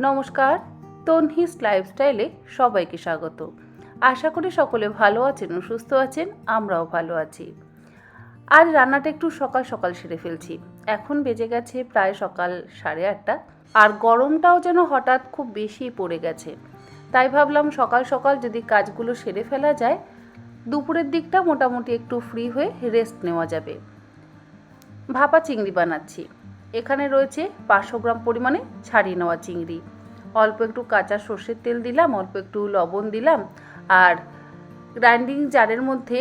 নমস্কার, তনহিস লাইফস্টাইলে সবাইকে স্বাগত। আশা করি সকলে ভালো আছেন ও সুস্থ আছেন, আমরাও ভালো আছি। আজ রান্নাটা একটু সকাল সকাল সেরে ফেলছি। এখন বেজে গেছে প্রায় সকাল সাড়ে আটটা। আর গরমটাও যেন হঠাৎ খুব বেশি পড়ে গেছে। তাই ভাবলাম সকাল সকাল যদি কাজগুলো সেরে ফেলা যায়, দুপুরের দিকটা মোটামুটি একটু ফ্রি হয়ে রেস্ট নেওয়া যাবে। ভাপা চিংড়ি বানাচ্ছি। এখানে রয়েছে পাঁচশো গ্রাম পরিমাণে ছাড়িয়ে নেওয়া চিংড়ি। অল্প একটু কাঁচা সর্ষের তেল দিলাম, অল্প একটু লবণ দিলাম আর গ্রাইন্ডিং জারের মধ্যে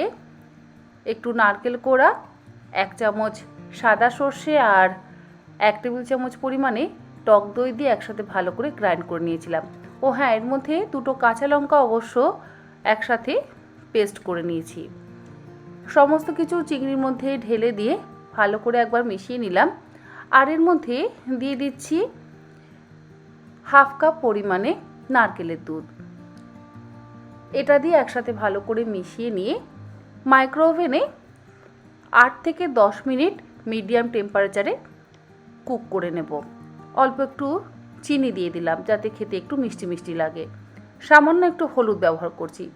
একটু নারকেল কোড়া, এক চামচ সাদা সর্ষে আর এক টেবিল চামচ পরিমাণে টক দই দিয়ে একসাথে ভালো করে গ্রাইন্ড করে নিয়েছিলাম। ও হ্যাঁ এর মধ্যে দুটো কাঁচা লঙ্কা অবশ্য একসাথে পেস্ট করে নিয়েছি। সমস্ত কিছু চিংড়ির মধ্যে ঢেলে দিয়ে ভালো করে একবার মিশিয়ে নিলাম। আর এর মধ্যে দিয়ে দিচ্ছি হাফ কাপ পরিমাণে নারকেলের দুধ। এটা দিয়ে একসাথে ভালো করে মিশিয়ে নিয়ে মাইক্রো ওভেনে আট থেকে দশ মিনিট মিডিয়াম টেম্পারেচারে কুক করে নেব। অল্প একটু চিনি দিয়ে দিলাম যাতে খেতে একটু মিষ্টি মিষ্টি লাগে। সামান্য একটু হলুদ ব্যবহার করছি।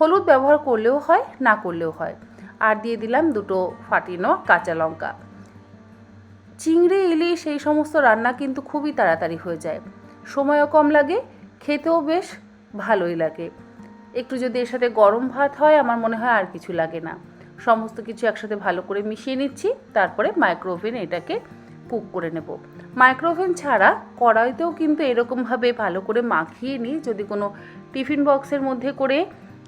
হলুদ ব্যবহার করলেও হয়, না করলেও হয়। আর দিয়ে দিলাম দুটো ফাটিয়ে ফাটিনো কাঁচা লঙ্কা। চিংড়ি, ইলিশ এই সমস্ত রান্না কিন্তু খুবই তাড়াতাড়ি হয়ে যায়। সময়ও কম লাগে, খেতেও বেশ ভালোই লাগে। একটু যদি এর সাথে গরম ভাত হয়, আমার মনে হয় আর কিছু লাগে না। সমস্ত কিছু একসাথে ভালো করে মিশিয়ে নিচ্ছি, তারপরে মাইক্রোওভেন এটাকে কুক করে নেব। মাইক্রোওভেন ছাড়া কড়াইতেও কিন্তু এরকমভাবে ভালো করে মাখিয়ে নিই, যদি কোনো টিফিন বক্সের মধ্যে করে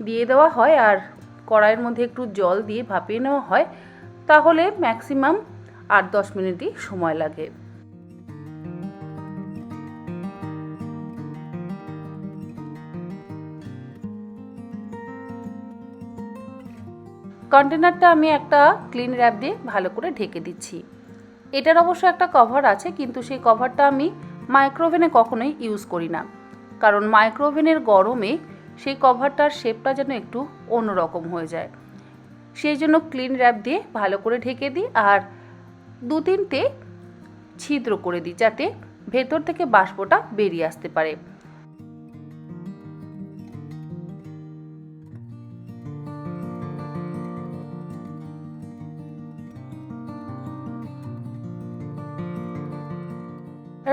দিয়ে দেওয়া হয় আর কড়াইয়ের মধ্যে একটু জল দিয়ে ভাপিয়ে নেওয়া হয়, তাহলে ম্যাক্সিমাম আট দশ মিনিটই সময় লাগে। কন্টেনারটা আমি একটা ক্লিন র্যাপ দিয়ে ভালো করে ঢেকে দিচ্ছি। এটার অবশ্য একটা কভার আছে, কিন্তু সেই কভারটা আমি মাইক্রোওভেনে কখনোই ইউজ করি না। কারণ মাইক্রোওভেনের গরমে সেই কভারটার শেপটা যেন একটু অন্যরকম হয়ে যায়। সেই জন্য ক্লিন র্যাপ দিয়ে ভালো করে ঢেকে দিই আর দু তিনটে ছিদ্র করে দিই যাতে ভেতর থেকে বাষ্পটা বেরিয়ে আসতে পারে।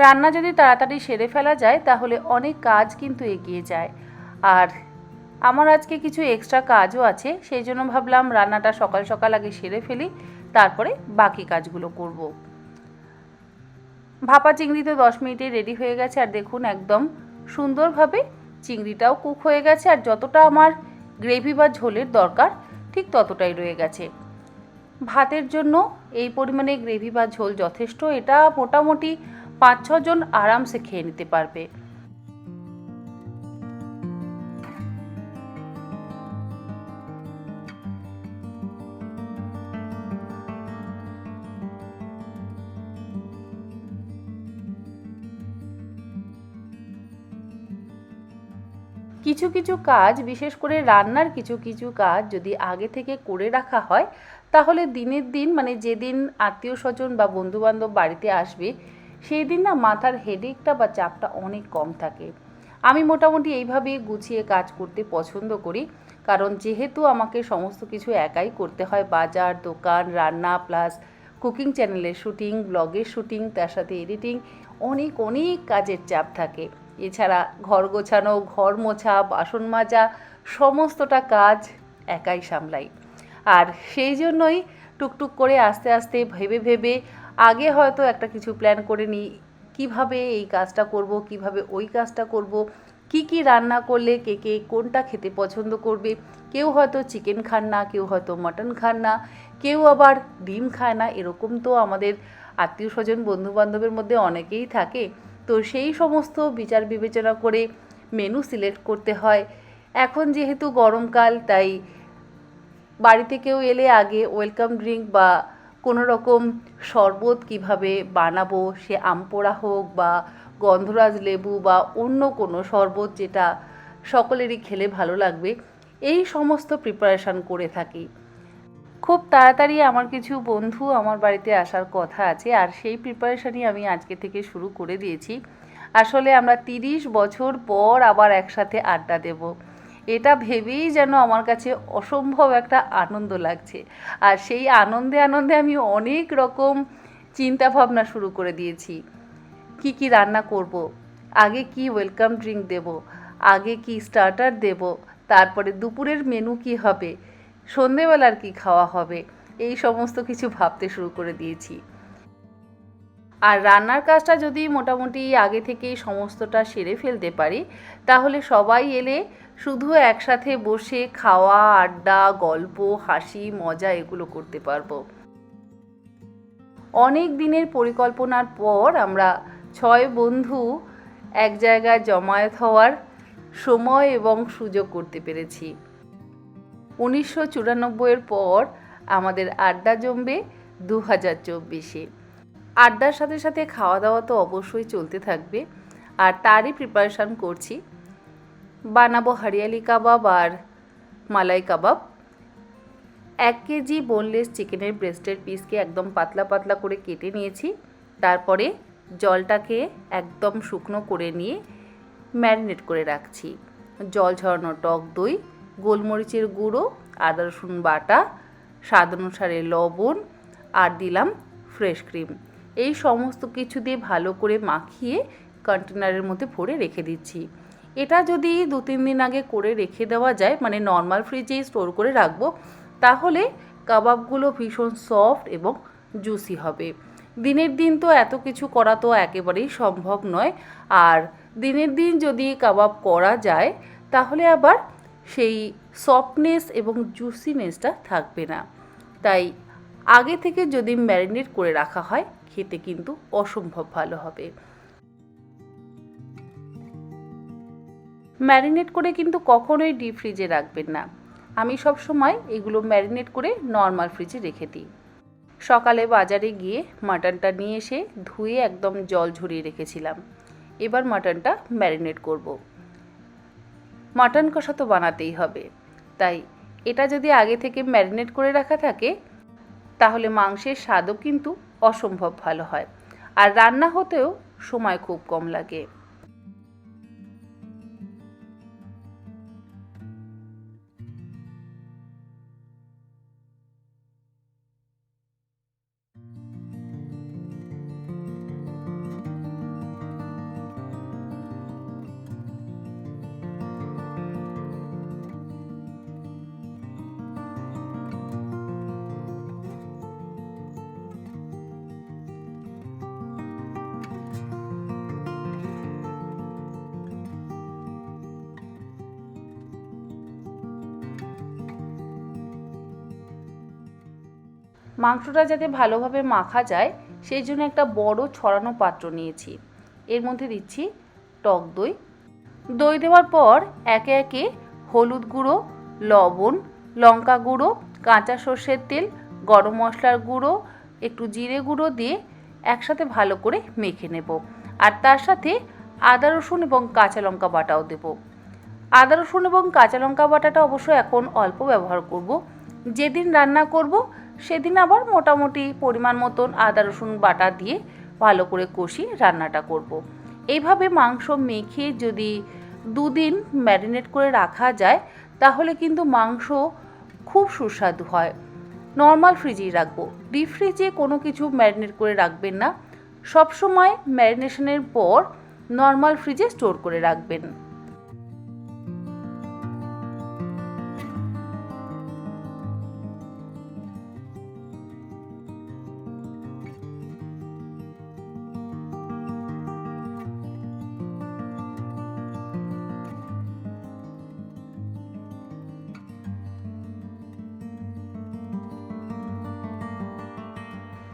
রান্না যদি তাড়াতাড়ি সেরে ফেলা যায়, তাহলে অনেক কাজ কিন্তু এগিয়ে যায়। আর আমার আজকে কিছু এক্সট্রা কাজও আছে, সেই জন্য ভাবলাম রান্নাটা সকাল সকাল আগে সেরে ফেলি। তারপরে বাকি কাজগুলো করব। ভাপা চিংড়ি তো দশ মিনিটে রেডি হয়ে গেছে আর দেখুন একদম সুন্দরভাবে চিংড়িটাও কুক হয়ে গেছে আর যতটা আমার গ্রেভি বা ঝোলের দরকার ঠিক ততটাই রয়ে গেছে ভাতের জন্য এই পরিমাণে গ্রেভি বা ঝোল যথেষ্ট, এটা মোটামুটি পাঁচ ছজন আরামসে খেয়ে নিতে পারবে কিছু কিছু কাজ, বিশেষ করে রান্নার কিছু কিছু কাজ যদি আগে থেকে করে রাখা হয়, তাহলে দিনের দিন মানে যেদিন আত্মীয় স্বজন বা বন্ধুবান্ধব বাড়িতে আসবে সেই দিন না মাথার হেডেকটা বা চাপটা অনেক কম থাকে। আমি মোটামুটি এইভাবেই গুছিয়ে কাজ করতে পছন্দ করি, কারণ যেহেতু আমাকে সমস্ত কিছু একাই করতে হয়, বাজার, দোকান, রান্না প্লাস কুকিং চ্যানেলের শুটিং ব্লগের শুটিং তার সাথে এডিটিং অনেক অনেক কাজের চাপ থাকে। এছাড়া ঘর গোছানো, ঘর মোছা, বাসন মাজা, সমস্তটা কাজ একাই সামলাই। আর সেই জন্যই টুকটুক করে আস্তে আস্তে ভেবে ভেবে আগে হয়তো একটা কিছু প্ল্যান করে নিই, কীভাবে এই কাজটা করব, কীভাবে ওই কাজটা করব, কি কি রান্না করলে কে কে কোনটা খেতে পছন্দ করবে, কেউ হয়তো চিকেন খান না, কেউ হয়তো মাটন খান না, কেউ আবার ডিম খায় না, এরকম তো আমাদের আত্মীয় স্বজন, বন্ধুবান্ধবের মধ্যে অনেকেই থাকে। তো সেই সমস্ত বিচার বিবেচনা করে মেনু সিলেক্ট করতে হয়। এখন যেহেতু গরমকাল, তাই বাড়িতে কেউ এলে আগে ওয়েলকাম ড্রিঙ্ক বা কোনো রকম শরবত কীভাবে বানাবো, সে আমপোড়া হোক বা গন্ধরাজ লেবু বা অন্য কোনো শরবত যেটা সকলেরই খেলে ভালো লাগবে, এই সমস্ত প্রিপারেশান করে থাকি। খুব তাড়াতাড়ি আমার কিছু বন্ধু আমার বাড়িতে আসার কথা আছে, আর সেই প্রিপারেশানই আমি আজকে থেকে শুরু করে দিয়েছি। আসলে আমরা তিরিশ বছর পর আবার একসাথে আড্ডা দেব। এটা ভেবেই যেন আমার কাছে অসম্ভব একটা আনন্দ লাগছে। আর সেই আনন্দে আনন্দে আমি অনেক রকম চিন্তা ভাবনা শুরু করে দিয়েছি। কি কি রান্না করব। আগে কি ওয়েলকাম ড্রিঙ্ক দেব? আগে কি স্টার্টার দেব? তারপরে দুপুরের মেনু কি হবে? সন্ধেবেলার কি খাওয়া হবে? এই সমস্ত কিছু ভাবতে শুরু করে দিয়েছি। আর রান্নার কাজটা যদি মোটামুটি আগে থেকেই সমস্তটা সেরে ফেলতে পারি, তাহলে সবাই এলে শুধু একসাথে বসে খাওয়া, আড্ডা, গল্প, হাসি, মজা এগুলো করতে পারব। অনেক দিনের পরিকল্পনার পর আমরা ছয় বন্ধু এক জায়গায় জমায়েত হওয়ার সময় এবং সুযোগ করতে পেরেছি। উনিশশো চুরানব্বইয়ের পর আমাদের আড্ডা জমবে দু হাজার চব্বিশে। আড্ডার সাথে সাথে খাওয়া দাওয়া তো অবশ্যই চলতে থাকবে। আর তারই প্রিপারেশান করছি। বানাবো হরিয়ালি কাবাব আর মালাই কাবাব। এক কেজি বোনলেস চিকেনের ব্রেস্টের পিসকে একদম পাতলা পাতলা করে কেটে নিয়েছি। তারপরে জলটাকে একদম শুকনো করে নিয়ে ম্যারিনেট করে রাখছি। জল ঝরানো টক দই গোলমরিচের গুঁড়ো, আদা রসুন বাটা, স্বাদ অনুসারে লবণ, আর দিলাম ফ্রেশ ক্রিম। এই সমস্ত কিছু দিয়ে ভালো করে মাখিয়ে কন্টেনারের মধ্যে ভরে রেখে দিচ্ছি। এটা যদি দু তিন দিন আগে করে রেখে দেওয়া যায় মানে নর্মাল ফ্রিজেই স্টোর করে রাখব, তাহলে কাবাবগুলো ভীষণ সফট এবং জুসি হবে। দিনের দিন তো এত কিছু করা তো একেবারেই সম্ভব নয়। আর দিনের দিন যদি কাবাব করা যায়, তাহলে আবার সেই সফটনেস এবং জুসিনেসটা থাকবে না। তাই আগে থেকে যদি ম্যারিনেট করে রাখা হয়, খেতে কিন্তু অসম্ভব ভালো হবে। ম্যারিনেট করে কিন্তু কখনোই ডিপ ফ্রিজে রাখবেন না। আমি সব সময় এগুলো ম্যারিনেট করে নর্মাল ফ্রিজে রেখে দিই। সকালে বাজারে গিয়ে মাটনটা নিয়ে এসে ধুয়ে একদম জল ঝরিয়ে রেখেছিলাম। এবার মাটনটা ম্যারিনেট করব। মাটন কষা তো বানাতেই হবে। তাই এটা যদি আগে থেকে ম্যারিনেট করে রাখা থাকে, তাহলে মাংসের স্বাদও কিন্তু অসম্ভব ভালো হয়। আর রান্না হতেও সময় খুব কম লাগে। মাংসটা যাতে ভালোভাবে মাখা যায়, সেই জন্য একটা বড় ছড়ানো পাত্র নিয়েছি। এর মধ্যে দিচ্ছি টক দই। দই দেওয়ার পর একে একে হলুদ গুঁড়ো, লবণ, লঙ্কা গুঁড়ো, কাঁচা সর্ষের তেল, গরম মশলার গুঁড়ো, একটু জিরে গুঁড়ো দিয়ে একসাথে ভালো করে মেখে নেব। আর তার সাথে আদা, রসুন এবং কাঁচা লঙ্কা বাটাও দেব। আদা, রসুন এবং কাঁচা লঙ্কা বাটাটা অবশ্য এখন অল্প ব্যবহার করব। যেদিন রান্না করব সেদিন আবার মোটামুটি পরিমাণ মতন আদা, রসুন বাটা দিয়ে ভালো করে কষি রান্নাটা করব। এইভাবে মাংস মেখে যদি দুদিন ম্যারিনেট করে রাখা যায়, তাহলে কিন্তু মাংস খুব সুস্বাদু হয়। নর্মাল ফ্রিজেই রাখব। ডিপ ফ্রিজে কোনো কিছু ম্যারিনেট করে রাখবেন না। সবসময় ম্যারিনেশনের পর নর্মাল ফ্রিজে স্টোর করে রাখবেন।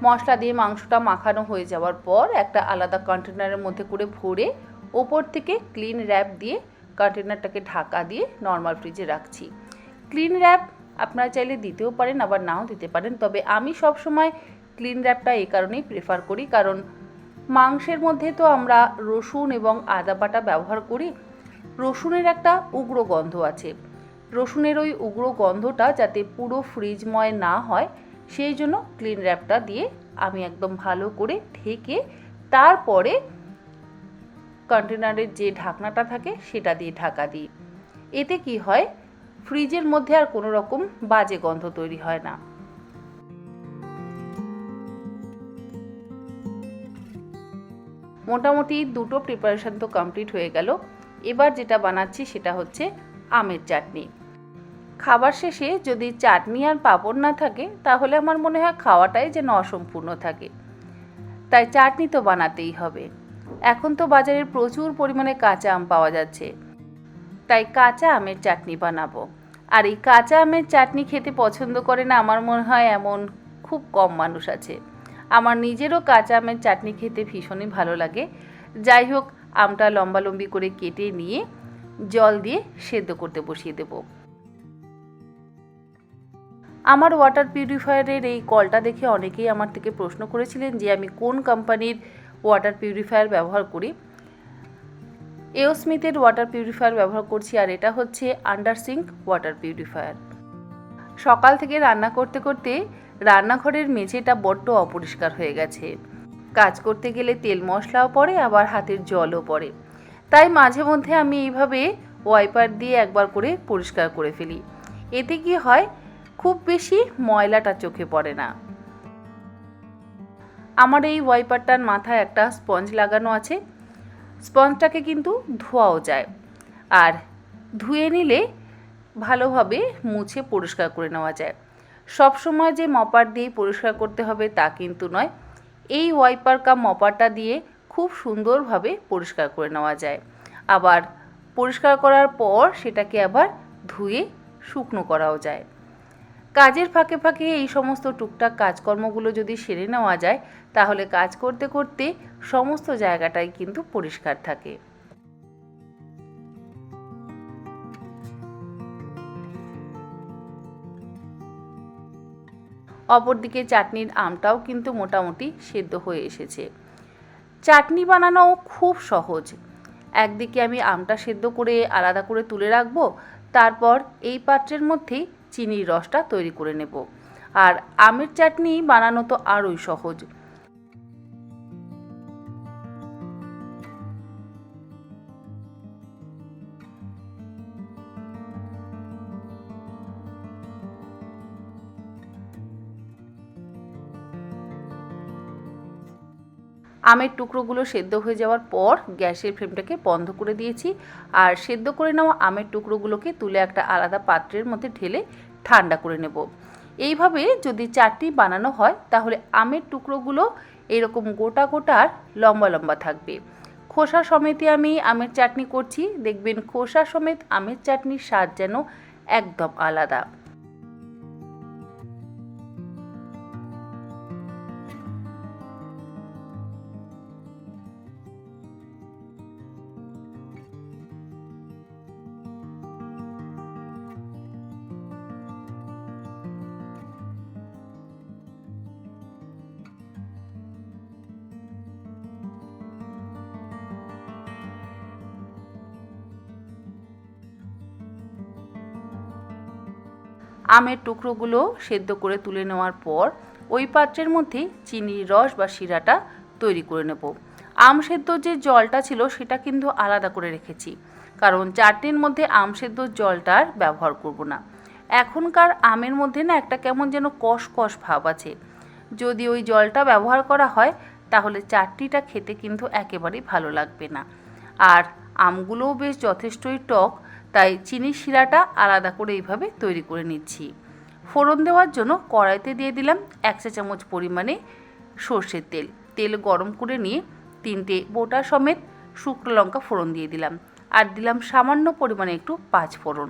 মশলা দিয়ে মাংসটা মাখানো হয়ে যাওয়ার পর একটা আলাদা কন্টেনারের মধ্যে করে ভরে ওপর থেকে ক্লিন র্যাপ দিয়ে কন্টেনারটাকে ঢাকা দিয়ে নর্মাল ফ্রিজে রাখছি। ক্লিন র্যাপ আপনারা চাইলে দিতেও পারেন, আবার নাও দিতে পারেন। তবে আমি সব সময় ক্লিন র্যাপটা এই কারণেই প্রেফার করি, কারণ মাংসের মধ্যে তো আমরা রসুন এবং আদা বাটা ব্যবহার করি। রসুনের একটা উগ্র গন্ধ আছে। রসুনের ওই উগ্র গন্ধটা যাতে পুরো ফ্রিজময় না হয় সেই জন্য ক্লিন র্যাপটা দিয়ে আমি একদম ভালো করে ঢেকে তারপরে কন্টেনারের যে ঢাকনাটা থাকে সেটা দিয়ে ঢাকা দিই। এতে কি হয়? ফ্রিজের মধ্যে আর কোনো রকম বাজে গন্ধ তৈরি হয় না। মোটামুটি দুটো প্রিপারেশন তো কমপ্লিট হয়ে গেল। এবার যেটা বানাচ্ছি সেটা হচ্ছে আমের চাটনি। খাবার শেষে যদি চাটনি আর পাঁপড় না থাকে, তাহলে আমার মনে হয় খাওয়াটাই যেন অসম্পূর্ণ থাকে। তাই চাটনি তো বানাতেই হবে। এখন তো বাজারে প্রচুর পরিমাণে কাঁচা আম পাওয়া যাচ্ছে। তাই কাঁচা আমের চাটনি বানাবো। আর এই কাঁচা আমের চাটনি খেতে পছন্দ করে না, আমার মনে হয় এমন খুব কম মানুষ আছে। আমার নিজেরও কাঁচা আমের চাটনি খেতে ভীষণই ভালো লাগে। যাই হোক, আমটা লম্বালম্বি করে কেটে নিয়ে জল দিয়ে সেদ্ধ করতে বসিয়ে দেবো। আমার ওয়াটার পিউরিফায়ারের এই কলটা দেখে অনেকেই আমার থেকে প্রশ্ন করেছিলেন যে আমি কোন কোম্পানির ওয়াটার পিউরিফায়ার ব্যবহার করি। এওস্মিথের ওয়াটার পিউরিফায়ার ব্যবহার করছি আর এটা হচ্ছে আন্ডারসিঙ্ক ওয়াটার পিউরিফায়ার সকাল থেকে রান্না করতে করতে রান্নাঘরের মেঝেটা বড্ড অপরিষ্কার হয়ে গেছে। কাজ করতে গেলে তেল মশলাও পড়ে, আবার হাতের জলও পড়ে। তাই মাঝে মধ্যে আমি এইভাবে ওয়াইপার দিয়ে একবার করে পরিষ্কার করে ফেলি। এতে কি হয় খুব বেশি ময়লাটা চোখে পড়ে না। আমার এই ওয়াইপারটার মাথায় একটা স্পঞ্জ লাগানো আছে। স্পঞ্জটাকে কিন্তু ধোয়াও যায়। আর ধুয়ে নিলে ভালোভাবে মুছে পরিষ্কার করে নেওয়া যায়। সব সময় যে মপার দিয়ে পরিষ্কার করতে হবে তা কিন্তু নয়। এই ওয়াইপার কাম মপারটা দিয়ে খুব সুন্দরভাবে পরিষ্কার করে নেওয়া যায়। আবার পরিষ্কার করার পর সেটাকে আবার ধুয়ে শুকনো করাও যায়। কাজের ফাঁকে ফাঁকে এই সমস্ত টুকটাক কাজকর্মগুলো যদি সেরে নেওয়া যায়, তাহলে কাজ করতে করতে সমস্ত জায়গাটাই কিন্তু পরিষ্কার থাকে। অপরদিকে চাটনির আমটাও কিন্তু মোটামুটি সেদ্ধ হয়ে এসেছে। চাটনি বানানো খুব সহজ। একদিকে আমি আমটা সেদ্ধ করে আলাদা করে তুলে রাখব, তারপর এই পাত্রের মধ্যেই চিনির রসটা তৈরি করে নেব। আর আমের চাটনি বানানো তো আরোই সহজ। আমের টুকরোগুলো সেদ্ধ হয়ে যাওয়ার পর গ্যাসের ফ্লেমটাকে বন্ধ করে দিয়েছি। আর সেদ্ধ করে নেওয়া আমের টুকরোগুলোকে তুলে একটা আলাদা পাত্রের মধ্যে ঢেলে ঠান্ডা করে নেব। এইভাবে যদি চাটনি বানানো হয়, তাহলে আমের টুকরোগুলো এরকম গোটা গোটা আর লম্বা লম্বা থাকবে। খোসা সমেতই আমি আমের চাটনি করছি। দেখবেন খোসা সমেত আমের চাটনির স্বাদ যেন একদম আলাদা। আমের টুকরোগুলো সেদ্ধ করে তুলে নেওয়ার পর ওই পাত্রের মধ্যে চিনির রস বা শিরাটা তৈরি করে নেব। আম সেদ্ধ যে জলটা ছিল সেটা কিন্তু আলাদা করে রেখেছি, কারণ চাটনির মধ্যে আম সেদ্ধ জলটার ব্যবহার করব না। এখনকার আমের মধ্যে না একটা কেমন যেন কষ কষ ভাব আছে। যদি ওই জলটা ব্যবহার করা হয়, তাহলে চাটনিটা খেতে কিন্তু একেবারেই ভালো লাগবে না। আর আমগুলোও বেশ যথেষ্টই টক তাই চিনির শিরাটা আলাদা করে এইভাবে তৈরি করে নিচ্ছি। ফোড়ন দেওয়ার জন্য কড়াইতে দিয়ে দিলাম এক চা চামচ পরিমাণে সর্ষের তেল। তেল গরম করে নিয়ে তিনটে বোটা সমেত শুকনো লঙ্কা ফোড়ন দিয়ে দিলাম আর দিলাম সামান্য পরিমাণে একটু পাঁচ ফোড়ন।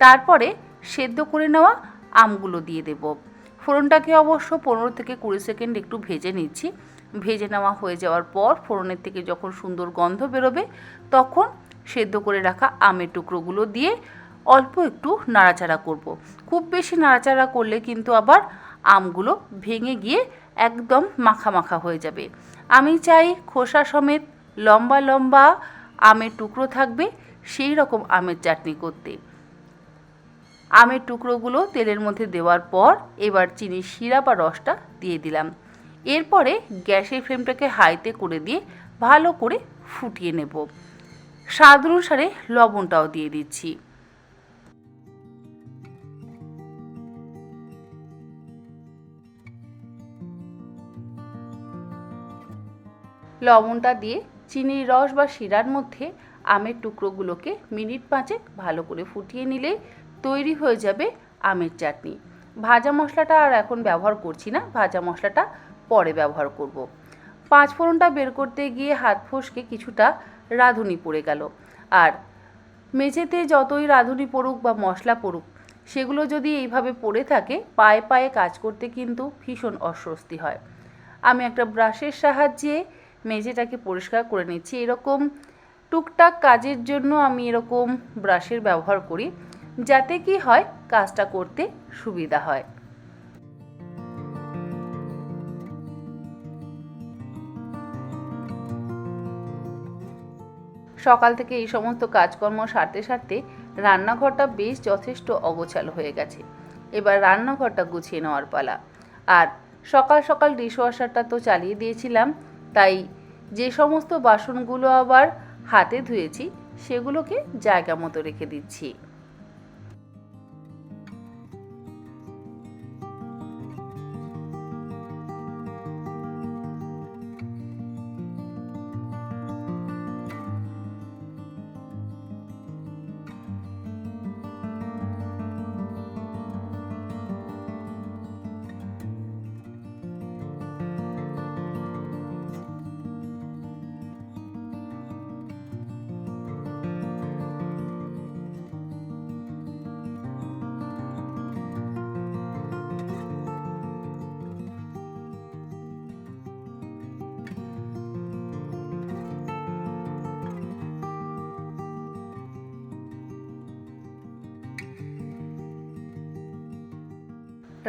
তারপরে সেদ্ধ করে নেওয়া আমগুলো দিয়ে দেব। ফোড়নটাকে অবশ্য পনেরো থেকে কুড়ি সেকেন্ড একটু ভেজে নিচ্ছি। ভেজে নেওয়া হয়ে যাওয়ার পর ফোড়নের থেকে যখন সুন্দর গন্ধ বেরোবে তখন সেদ্ধ করে রাখা আমের টুকরোগুলো দিয়ে অল্প একটু নাড়াচাড়া করব। খুব বেশি নাড়াচাড়া করলে কিন্তু আবার আমগুলো ভেঙে গিয়ে একদম মাখা মাখা হয়ে যাবে। আমি চাই খোসা সমেত লম্বা লম্বা আমের টুকরো থাকবে, সেই রকম আমের চাটনি করতে। আমের টুকরোগুলো তেলের মধ্যে দেওয়ার পর এবার চিনির শিরা বা রসটা দিয়ে দিলাম। এরপরে গ্যাসের ফ্লেমটাকে হাইতে করে দিয়ে ভালো করে ফুটিয়ে নেব। স্বাদ অনুসারে লবণটাও দিয়ে দিচ্ছি লবণটা দিয়ে চিনির রস বা শিরার মধ্যে আমের টুকরোগুলোকে মিনিট পাঁচেক ভালো করে ফুটিয়ে নিলে তৈরি হয়ে যাবে আমের চাটনি ভাজা মশলাটা আর এখন ব্যবহার করছি না, ভাজা মশলাটা পরে ব্যবহার করব। পাঁচ ফোড়নটা বের করতে গিয়ে হাত ফসকে কিছুটা রাঁধুনি পড়ে গেল। আর মেঝেতে যতই রাঁধুনি পড়ুক বা মশলা পড়ুক, সেগুলো যদি এইভাবে পড়ে থাকে, পায়ে পায়ে কাজ করতে কিন্তু ভীষণ অস্বস্তি হয়। আমি একটা ব্রাশের সাহায্যে মেঝেটাকে পরিষ্কার করে নিচ্ছি। এরকম টুকটাক কাজের জন্য আমি এরকম ব্রাশের ব্যবহার করি, যাতে কি হয়, কাজটা করতে সুবিধা হয়। সকাল থেকে এই সমস্ত কাজকর্ম সারতে সারতে রান্নাঘরটা বেশ যথেষ্ট অগোছালো হয়ে গেছে। এবার রান্নাঘরটা গুছিয়ে নেওয়ার পালা। আর সকাল সকাল ডিশওয়াশারটা তো চালিয়ে দিয়েছিলাম, তাই যে সমস্ত বাসনগুলো আবার হাতে ধুয়েছি, সেগুলোকে জায়গা মতো রেখে দিচ্ছি।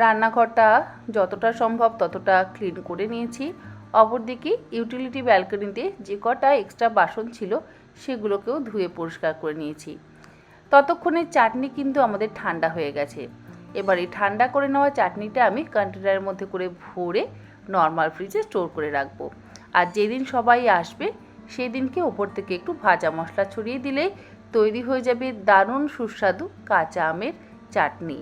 রান্নাঘরটা যতটা সম্ভব ততটা ক্লিন করে নিয়েছি। অপরদিকে ইউটিলিটি ব্যালকনিতে যে কটা এক্সট্রা বাসন ছিল সেগুলোকেও ধুয়ে পরিষ্কার করে নিয়েছি। ততক্ষণে চাটনি কিন্তু আমাদের ঠান্ডা হয়ে গেছে। এবার এই ঠান্ডা করে নেওয়া চাটনিটা আমি কন্টেনারের মধ্যে করে ভরে নর্মাল ফ্রিজে স্টোর করে রাখব। আর যেদিন সবাই আসবে সেই দিনকে ওপর থেকে একটু ভাজা মশলা ছড়িয়ে দিলে তৈরি হয়ে যাবে দারুণ সুস্বাদু কাঁচা আমের চাটনি।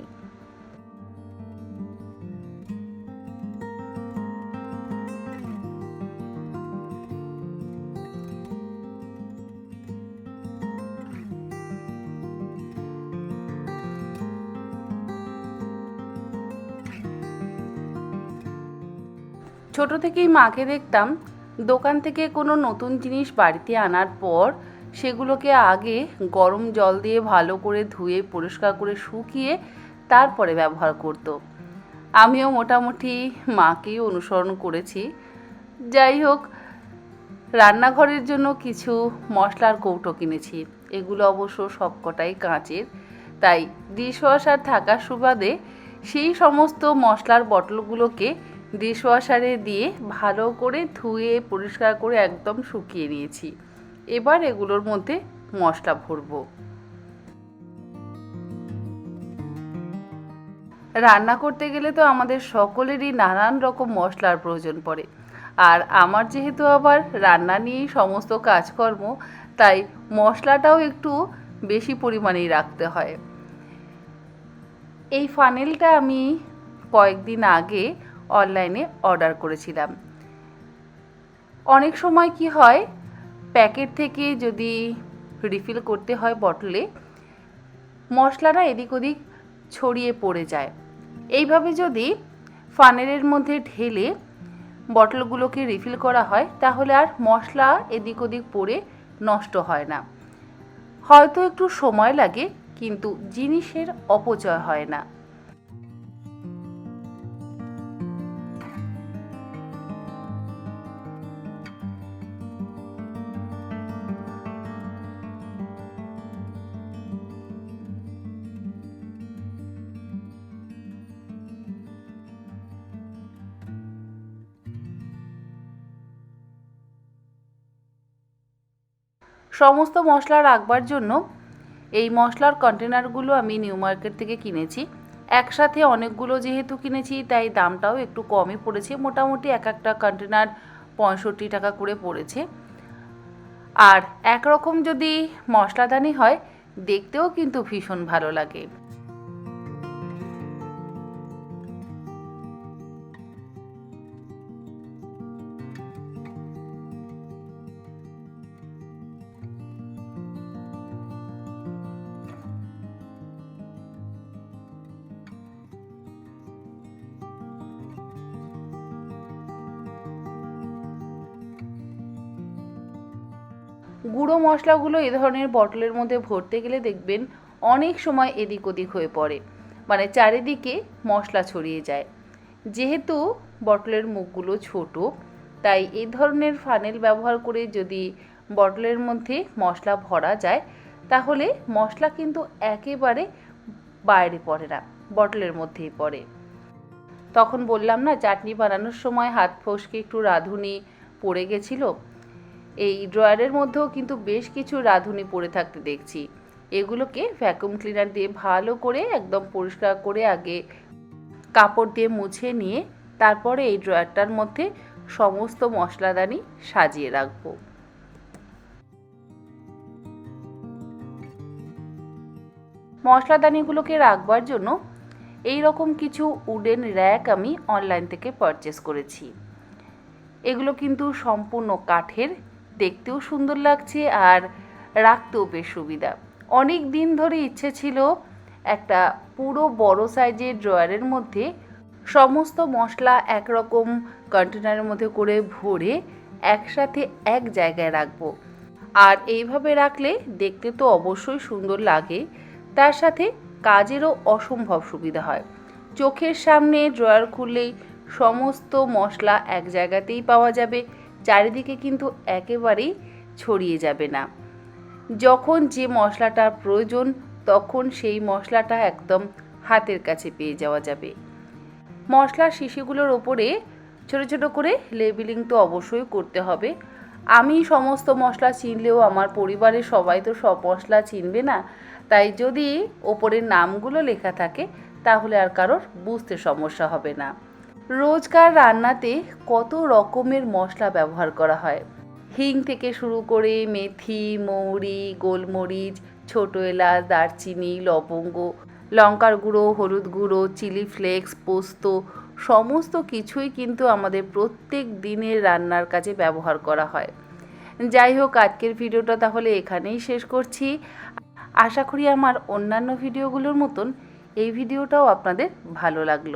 ছোট থেকেই মাকে দেখতাম দোকান থেকে কোনো নতুন জিনিস বাড়িতে আনার পর সেগুলোকে আগে গরম জল দিয়ে ভালো করে ধুয়ে, পরিষ্কার করে শুকিয়ে তারপরে ব্যবহার করতো। আমিও মোটামুটি মাকেই অনুসরণ করেছি। যাই হোক, রান্নাঘরের জন্য কিছু মশলার কৌটো কিনেছি। এগুলো অবশ্য সবকটাই কাঁচের। তাই ডিশওয়াশার থাকার সুবাদে সেই সমস্ত মশলার বটলগুলোকে ডিশওয়াশারে দিয়ে ভালো করে ধুয়ে, পরিষ্কার করে একদম শুকিয়ে নিয়েছি। এবার এগুলোর মধ্যে মশলা ভরবো। রান্না করতে গেলে তো আমাদের সকলেরই নানান রকম মশলার প্রয়োজন পড়ে। আর আমার যেহেতু আবার রান্না নিয়েই সমস্ত কাজকর্ম, তাই মশলাটাও একটু বেশি পরিমাণেই রাখতে হয়। এই ফানেলটা আমি কয়েকদিন আগে অনলাইনে অর্ডার করেছিলাম। অনেক সময় কি হয়, প্যাকেট থেকে যদি রিফিল করতে হয় বটলে মশলাটা এদিক ওদিক ছড়িয়ে পড়ে যায়। এইভাবে যদি ফানেলের মধ্যে ঢেলে বটলগুলোকে রিফিল করা হয়, তাহলে আর মশলা এদিক ওদিক পড়ে নষ্ট হয় না। হয়তো একটু সময় লাগে, কিন্তু জিনিসের অপচয় হয় না। সমস্ত মশলা রাখবার জন্য এই মশলার কন্টেনারগুলো আমি নিউ মার্কেট থেকে কিনেছি। একসাথে অনেকগুলো যেহেতু কিনেছি, তাই দামটাও একটু কমই পড়েছে। মোটামুটি এক একটা কন্টেনার পঁয়ষট্টি টাকা করে পড়েছে। আর একরকম যদি মশলাদানি হয়, দেখতেও কিন্তু ভীষণ ভালো লাগে। গুঁড়ো মশলাগুলো এ ধরনের বটলের মধ্যে ভরতে গেলে দেখবেন অনেক সময় এদিক ওদিক হয়ে পড়ে। মানে চারিদিকে মশলা ছড়িয়ে যায়। যেহেতু বটলের মুখগুলো ছোট, তাই এই ধরনের ফানেল ব্যবহার করে যদি বটলের মধ্যে মশলা ভরা যায়, তাহলে মশলা কিন্তু একেবারে বাইরে পড়ে না, বটলের মধ্যেই পড়ে। তখন বললাম না, চাটনি বানানোর সময় হাত ফসকে একটু রাঁধুনি পড়ে গেছিল এই ড্রয়ারের মধ্যেও কিন্তু বেশ কিছু রাঁধুনি পড়ে থাকতে দেখছি। এগুলোকে ভ্যাকুম ক্লিনার দিয়ে ভালো করে একদম পরিষ্কার করে আগে কাপড় দিয়ে মুছে নিয়ে তারপরে এই ড্রয়ারটার মধ্যে সমস্ত মশলাদানি সাজিয়ে রাখব। মশলাদানিগুলোকে রাখবার জন্য এই রকম কিছু উডেন র্যাক আমি অনলাইন থেকে পারচেস করেছি। এগুলো কিন্তু সম্পূর্ণ কাঠের দেখতেও সুন্দর লাগছে আর রাখতেও বেশ সুবিধা। অনেক দিন ধরে ইচ্ছে ছিল একটা পুরো বড় সাইজের ড্রয়ারের মধ্যে সমস্ত মশলা একরকম কন্টেনারের মধ্যে করে ভরে একসাথে এক জায়গায় রাখব। আর এইভাবে রাখলে দেখতে তো অবশ্যই সুন্দর লাগে, তার সাথে কাজেরও অসম্ভব সুবিধা হয়। চোখের সামনে ড্রয়ার খুললেই সমস্ত মশলা এক জায়গাতেই পাওয়া যাবে চারিদিকে কিন্তু একেবারেই ছড়িয়ে যাবে না। যখন যে মশলাটার প্রয়োজন, তখন সেই মশলাটা একদম হাতের কাছে পেয়ে যাওয়া যাবে। মশলার শিশিগুলোর ওপরে ছোট ছোট করে লেবেলিং তো অবশ্যই করতে হবে। আমি সমস্ত মশলা চিনলেও আমার পরিবারের সবাই তো সব মশলা চিনবে না। তাই যদি ওপরের নামগুলো লেখা থাকে, তাহলে আর কারোর বুঝতে সমস্যা হবে না। রোজকার রান্নাতে কত রকমের মশলা ব্যবহার করা হয়? হিং থেকে শুরু করে মেথি, মৌরি, গোলমরিচ, ছোট এলাচ, দারচিনি, লবঙ্গ, লঙ্কার গুঁড়ো, হলুদ গুঁড়ো, চিলি ফ্লেক্স, পোস্ত, সমস্ত কিছুই কিন্তু আমাদের প্রত্যেক দিনের রান্নার কাজে ব্যবহার করা হয়। যাই হোক, আজকের ভিডিওটা তাহলে এখানেই শেষ করছি। আশা করি আমার অন্যান্য ভিডিওগুলোর মতন এই ভিডিওটাও আপনাদের ভালো লাগল।